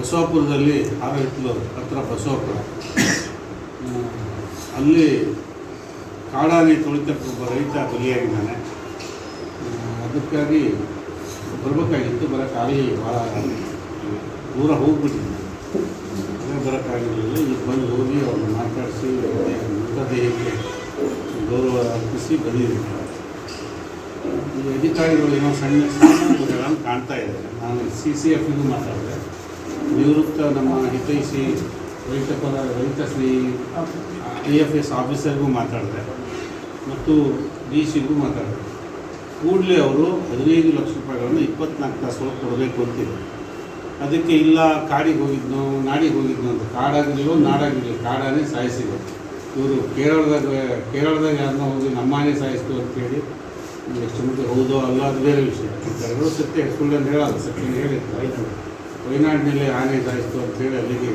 ಬಸವಾಪುರದಲ್ಲಿ ಆರು ಹಿತ್ತಲು ಹತ್ರ ಬಸವಾಪುರ. ಅಲ್ಲಿ ಕಾಡಾನೆ ತುಳಿತಕ್ಕೆ ಒಬ್ಬ ರೈತ ಬಲಿಯಾಗಿದ್ದಾನೆ. ಅದಕ್ಕಾಗಿ ಬರಬೇಕಾಗಿತ್ತು ಬರೋಕ್ಕಾಗಲಿಲ್ಲ ಭಾಳ ದೂರ ಹೋಗ್ಬಿಟ್ಟಿದ್ದೆ. ಇಲ್ಲಿ ಈಗ ಬಂದು ಹೋಗಿ ಅವ್ರನ್ನ ಮಾತಾಡಿಸಿ ಮೃತದೇಹಕ್ಕೆ ಗೌರವ ಅರ್ಪಿಸಿ ಬಂದಿದ್ದೀನಿ. ಈ ಅಧಿಕಾರಿಗಳು ಏನೋ ಸಣ್ಣ ಸಣ್ಣ ಕಾಣ್ತಾ ಇದ್ದಾರೆ. ನಾನು ಸಿ ಸಿ ಎಫ್ಗೂ ಮಾತಾಡಿದೆ. ನಿವೃತ್ತ ನಮ್ಮ ಹಿತೈಷಿ ರೈತ ಪರ ರೈತ ಸ್ನೇಹಿ ಐ ಎಫ್ ಎಸ್ ಆಫೀಸರ್ಗೂ ಮಾತಾಡಿದೆ ಮತ್ತು ಡಿ ಸಿಗೂ ಮಾತಾಡಿದೆ. ಕೂಡಲೇ ಅವರು ಹದಿನೈದು ಲಕ್ಷ ರೂಪಾಯಿಗಳನ್ನು ಇಪ್ಪತ್ನಾಲ್ಕು ತಾಸು ಕೊಡಬೇಕು ಅಂತಿದೆ ಅದಕ್ಕೆ ಇಲ್ಲ ಕಾಡಿಗೆ ಹೋಗಿದ್ನೋ ನಾಡಿಗೆ ಹೋಗಿದ್ನೋ ಅಂತ ಕಾಡಾಗಿರಲಿಲ್ಲ ನಾಡಾಗಿರಲಿಲ್ಲ ಕಾಡಾನೇ ಸಾಯಿಸಿದ್ರು. ಇವರು ಕೇರಳದಾಗ ಕೇರಳದಾಗ ಯಾರನ್ನ ಹೋಗಿ ನಮ್ಮನೇ ಸಾಯಿಸ್ತು ಅಂತೇಳಿ ಎಷ್ಟು ಮಂದಿ ಹೌದೋ ಅಲ್ಲ ಅದು ಬೇರೆ ವಿಷಯ. ಎರಡು ಸತ್ಯ ಸುಳ್ಳನ್ನು ಹೇಳಲ್ಲ ಸತ್ಯ ಹೇಳಿತ್ತು ಆಯಿತು ವಯನಾಡಿನಲ್ಲಿ ಆನೆ ಸಾಯಿಸ್ತು ಅಂತೇಳಿ ಅಲ್ಲಿಗೆ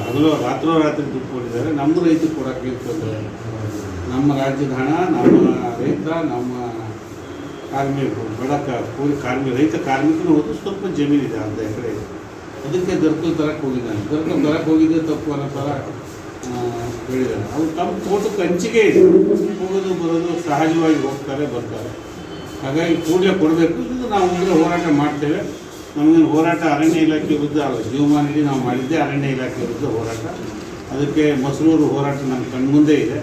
ಅದರಲ್ಲೂ ರಾತ್ರೋ ರಾತ್ರಿ ದುಡ್ಡು ಕೊಟ್ಟಿದ್ದಾರೆ ನಮ್ಮ ರೈತರು ಕೊಡೋಕೆ ಇರ್ತದೆ ನಮ್ಮ ರಾಜ್ಯದ ಹಣ, ನಮ್ಮ ರೈತ, ನಮ್ಮ ಕಾರ್ಮಿಕರು ಬಡಕ ಕೂಲಿ ಕಾರ್ಮಿಕ, ರೈತ ಕಾರ್ಮಿಕರು ಹೋದ್ರು ಸ್ವಲ್ಪ ಜಮೀನಿದೆ ಅರ್ಧ ಎಕರೆ. ಅದಕ್ಕೆ ದರ್ಕಲ್ ತರಕ್ಕೆ ಹೋಗಿದ್ದಾನೆ. ದರ್ಕಲ್ ತರಕ್ಕೆ ಹೋಗಿದ್ದೆ ತಪ್ಪು ಅನ್ನೋ ಥರ ಹೇಳಿದ್ದಾರೆ. ಅವ್ರು ತಮ್ಮ ತೋಟಕ್ಕೆ ಕಂಚಿಗೆ ಇದೆ. ಹೋಗೋದು, ಬರೋದು, ಸಹಜವಾಗಿ ಹೋಗ್ತಾರೆ, ಬರ್ತಾರೆ. ಹಾಗಾಗಿ ಕೂಡಲೇ ಕೊಡಬೇಕು. ನಾವು ಮುಂದೆ ಹೋರಾಟ ಮಾಡ್ತೇವೆ. ನಮಗೇನು ಹೋರಾಟ ಅರಣ್ಯ ಇಲಾಖೆ ವಿರುದ್ಧ ಅಲ್ಲ ನಾವು ಮಾಡಿದ್ದೆ ಅರಣ್ಯ ಇಲಾಖೆ ವಿರುದ್ಧ ಹೋರಾಟ. ಅದಕ್ಕೆ ಮಸರೂರು ಹೋರಾಟ ನಮ್ಮ ಕಣ್ಮುಂದೆ ಇದೆ.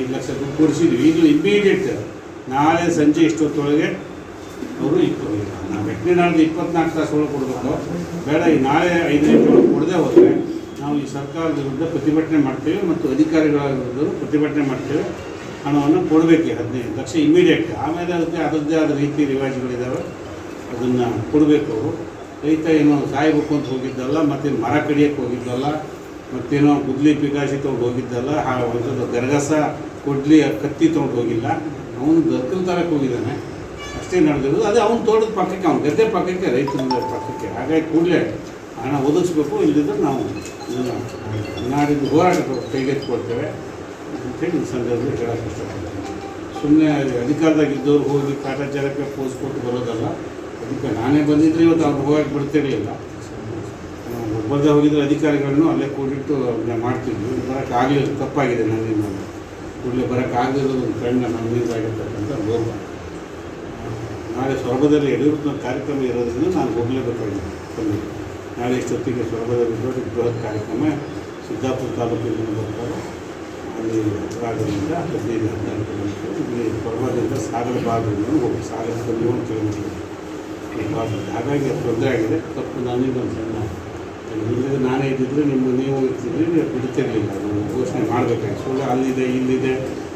ಐದು ಲಕ್ಷ ದುಡ್ಡು ಕೊಡಿಸಿದ್ವಿ. ಈಗಲೂ ಇಮ್ಮಿಡಿಯೇಟ್ ನಾಳೆ ಸಂಜೆ ಇಷ್ಟೊತ್ತೊಳಗೆ ಅವರು ಇಪ್ಪತ್ತು ನಾವು ವೆಟ್ರಿನಾಳ್ದು ಇಪ್ಪತ್ನಾಲ್ಕು ತಾಸು ಒಳಗೆ ಕೊಡಬೇಕು? ಬೇಡ, ಈ ನಾಳೆ ಐದು ಗಂಟೆ ಕೊಡದೆ ಹೋದರೆ ನಾವು ಈ ಸರ್ಕಾರದ ವಿರುದ್ಧ ಪ್ರತಿಭಟನೆ ಮಾಡ್ತೇವೆ ಮತ್ತು ಅಧಿಕಾರಿಗಳ ವಿರುದ್ಧ ಪ್ರತಿಭಟನೆ ಮಾಡ್ತೇವೆ. ಹಣವನ್ನು ಕೊಡಬೇಕು ಹದಿನೈದು ಲಕ್ಷ ಇಮಿಡಿಯೇಟ್ ಆಮೇಲೆ ಅದಕ್ಕೆ ಅದರದ್ದೇ ಆದ ರೀತಿ ರಿವಾಜುಗಳಿದ್ದಾವೆ ಅದನ್ನು ಕೊಡಬೇಕು ಅವರು. ರೈತ ಏನೋ ಸಾಯ್ಬೇಕು ಅಂತ ಹೋಗಿದ್ದಲ್ಲ ಮತ್ತೇನು ಮರ ಕಡಿಯೋಕ್ಕೆ ಹೋಗಿದ್ದಲ್ಲ, ಮತ್ತೇನೋ ಗುದ್ಲಿ ಪಿಕಾಸಿ ತೊಗೊಂಡು ಹೋಗಿದ್ದಲ್ಲ, ಆ ಒಂದು ಗರಗಸ ಕೊಡ್ಲಿ ಕತ್ತಿ ತೊಗೊಂಡು ಹೋಗಿಲ್ಲ. ಅವನು ಗದ್ದಲ್ ತರಕ್ಕೆ ಹೋಗಿದ್ದಾನೆ. ಅಷ್ಟೇ ನಡೆದಿರೋದು. ಅದೇ ಅವ್ನು ತೋಟದ ಪಕ್ಕಕ್ಕೆ, ಅವ್ನು ಗದ್ದೆ ಪಕ್ಕಕ್ಕೆ, ರೈತನ ಪಕ್ಕಕ್ಕೆ. ಹಾಗಾಗಿ ಕೂಡಲೇ ಹಣ ಒದಗಿಸ್ಬೇಕು ಇಲ್ಲದಿದ್ದರೆ ನಾವು ನಾಡಿದ್ದು ಹೋರಾಟ ಕೈಗೆತ್ತಿಕೊಳ್ತೇವೆ ಅಂತೇಳಿ ಈ ಸಂದರ್ಭದಲ್ಲಿ ಹೇಳೋಕ್ಕೆ ಇಷ್ಟಪಡ್ತೀನಿ. ಸುಮ್ಮನೆ ಅಧಿಕಾರದಾಗಿದ್ದವ್ರು ಹೋಗಿ ಕಾಟಾಚಾರಕ್ಕೆ ಪೋಸ್ ಕೊಟ್ಟು ಬರೋದಲ್ಲ ಅದಕ್ಕೆ ನಾನೇ ಬಂದಿದ್ರೆ ಇವತ್ತು ಅವ್ರು ಹೋಗಕ್ಕೆ ಬಿಡ್ತಿರಲಿಲ್ಲ ಒಬ್ಬರದೇ ಹೋಗಿದ್ರೆ ಅಧಿಕಾರಿಗಳನ್ನು ಅಲ್ಲೇ ಕೂಡಿಟ್ಟು ನಾನು ಮಾಡ್ತಿದ್ವಿ. ಬರೋಕ್ಕಾಗಲಿಲ್ಲ ತಪ್ಪಾಗಿದೆ ನನ್ನಿಂದ ಕೂಡಲೇ ಬರೋಕ್ಕಾಗದಿರೋದು ಒಂದು ಕಣ್ಣ ನನ್ನಿಂದ ಆಗಿರ್ತಕ್ಕಂಥ ಲೋಪ ನಾಳೆ ಸೊರಬದಲ್ಲಿ ಯಡಿಯೂರಪ್ಪನ ಕಾರ್ಯಕ್ರಮ ಇರೋದ್ರಿಂದ ನಾನು ಹೋಗಲೇಬೇಕಾಗಿದೆ. ನಾಳೆ ಇಷ್ಟೊತ್ತಿಗೆ ಸೊರಬದಲ್ಲಿ ಬೃಹತ್ ಕಾರ್ಯಕ್ರಮ. ಸಿದ್ದಾಪುರ ತಾಲೂಕಿನಿಂದ ಬರ್ತಾರೆ ಅಲ್ಲಿ ರಾಗದಿಂದ ಹದಿನೈದು ಹದಿನಾರು ಕಿಲೋಮೀಟರ್, ಇಲ್ಲಿ ಸೊರಬದಿಂದ ಸಾಗರ ಭಾಗದಿಂದ ಹೋಗಿ ಸಾಗರದಲ್ಲಿ ಒಂದು ಕಿಲೋಮೀಟರ್. ಭಾಗ ಹಾಗಾಗಿ ಅದು ತೊಂದರೆ ಆಗಿದೆ. ತಪ್ಪು ನನ್ನಿಂದ ಸಣ್ಣ. ಇಲ್ಲದೆ ನಾನೇ ಇದ್ದಿದ್ರೆ ನಿಮ್ಮ ನೀವು ಇರ್ತಿದ್ರೆ, ನೀವು ಬಿಡ್ತಿರ್ಲಿಲ್ಲ ನಾವು ಘೋಷಣೆ ಮಾಡಬೇಕಾಗಿ ಸುಳ್ಳು ಅಲ್ಲಿದೆ, ಇಲ್ಲಿದೆ.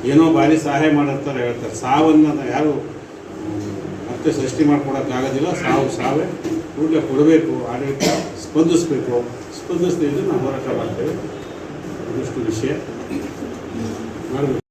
ಏನೋ ಭಾರಿ ಸಹಾಯ ಮಾಡಂತಾರೆ ಹೇಳ್ತಾರೆ. ಸಾವನ್ನು ಯಾರು ಮತ್ತೆ ಸೃಷ್ಟಿ ಮಾಡ್ಕೊಡೋಕ್ಕಾಗೋದಿಲ್ಲ. ಸಾವು ಸಾವೇ. ಕೂಡಲೇ ಕೊಡಬೇಕು, ಆಡಳಿತ ಸ್ಪಂದಿಸಬೇಕು. ಸ್ಪಂದಿಸದೇ ನಾವು ಹೋರಾಟ ಮಾಡ್ತೇವೆ. ಇದಿಷ್ಟು ವಿಷಯ. ಮಾಡಬೇಕು.